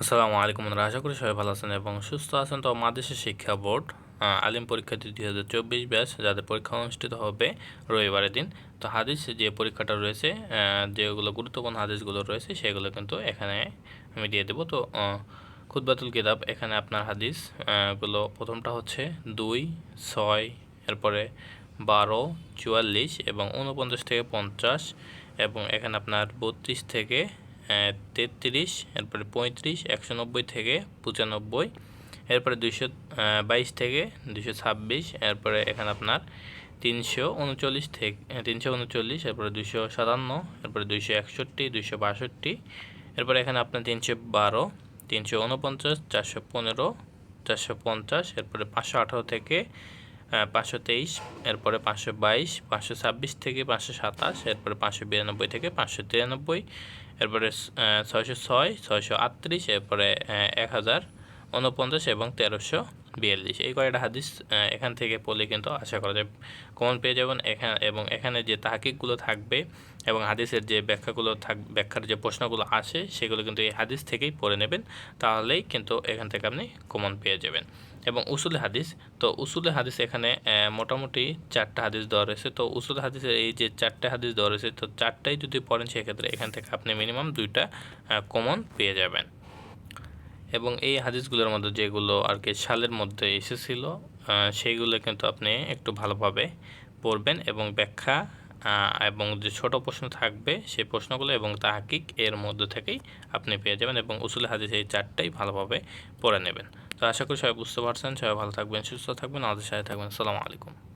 আসসালামু আলাইকুম আশা করি সবাই ভালো আছেন এবং সুস্থ আছেন। তো মাদেশের শিক্ষা বোর্ড আলিম পরীক্ষার্থী দুই হাজার চব্বিশ ব্যাচ যাদের পরীক্ষা অনুষ্ঠিত হবে রবিবারের দিন। তো হাদিস যে পরীক্ষাটা রয়েছে যেগুলো গুরুত্বপূর্ণ হাদিসগুলো রয়েছে সেগুলো কিন্তু এখানে আমি দিয়ে দেবো। তো আহ, খুতবাতুল কিতাব এখানে আপনার হাদিসগুলো প্রথমটা হচ্ছে দুই ছয় এরপরে বারো চুয়াল্লিশ এবং উনপঞ্চাশ থেকে পঞ্চাশ এবং এখানে আপনার বত্রিশ থেকে তেত্রিশ, এরপরে পঁয়ত্রিশ, একশো নব্বই থেকে পঁচানব্বই, এরপরে দুইশো বাইশ থেকে দুশো ছাব্বিশ, এরপরে এখানে আপনার তিনশো উনচল্লিশ থেকে তিনশো উনচল্লিশ, এরপরে দুশো সাতান্ন, এরপরে দুইশো একষট্টি, দুইশো বাষট্টি, এরপরে এখানে আপনার তিনশো বারো, তিনশো উনপঞ্চাশ, চারশো পনেরো, চারশো পঞ্চাশ, এরপরে পাঁচশো আঠারো থেকে পাঁচশো তেইশ, এরপরে পাঁচশো বাইশ, পাঁচশো ছাব্বিশ থেকে পাঁচশো সাতাশ, এরপরে পাঁচশো বিরানব্বই থেকে পাঁচশো তিরানব্বই এরপরে ছয়শো ছয়, ছয়শো আটত্রিশ, এরপরে এক হাজার উনপঞ্চাশ এবং তেরোশো বিয়াল্লিশ। এই কয়েকটা হাদিস এখান থেকে পড়লে কিন্তু আশা করা যায় কমন পেয়ে যাবেন। এখানে এবং এখানে যে তাহাকিকগুলো থাকবে এবং হাদিসের যে ব্যাখ্যাগুলো থাক, ব্যাখ্যার যে প্রশ্নগুলো আসে, সেগুলো কিন্তু এই হাদিস থেকেই পড়ে নেবেন। তাহলেই কিন্তু এখান থেকে আপনি কমন পেয়ে যাবেন। এবং উসুলে হাদিস, তো উসুলে হাদিস এখানে মোটামুটি চারটা হাদিস দেওয়া রয়েছে। তো উসুল হাদিসের এই যে চারটে হাদিস দেওয়া রয়েছে, তো চারটাই যদি পড়েন, সেক্ষেত্রে এখান থেকে আপনি মিনিমাম দুইটা কমন পেয়ে যাবেন। এবং এই হাদিসগুলোর মধ্যে যেগুলো আর কি সালের মধ্যে এসেছিল সেইগুলো কিন্তু আপনি একটু ভালোভাবে পড়বেন এবং ব্যাখ্যা এবং যে ছোট প্রশ্ন থাকবে সেই প্রশ্নগুলো এবং তাহাকিক এর মধ্যে থেকেই আপনি পেয়ে যাবেন এবং উসুল হাদিস এই চারটাই ভালোভাবে পড়ে নেবেন। তো আশা করি সবাই বুঝতে পারছেন। সবাই ভালো থাকবেন, সুস্থ থাকবেন, আমাদের সাথে থাকবেন। আসসালামু আলাইকুম।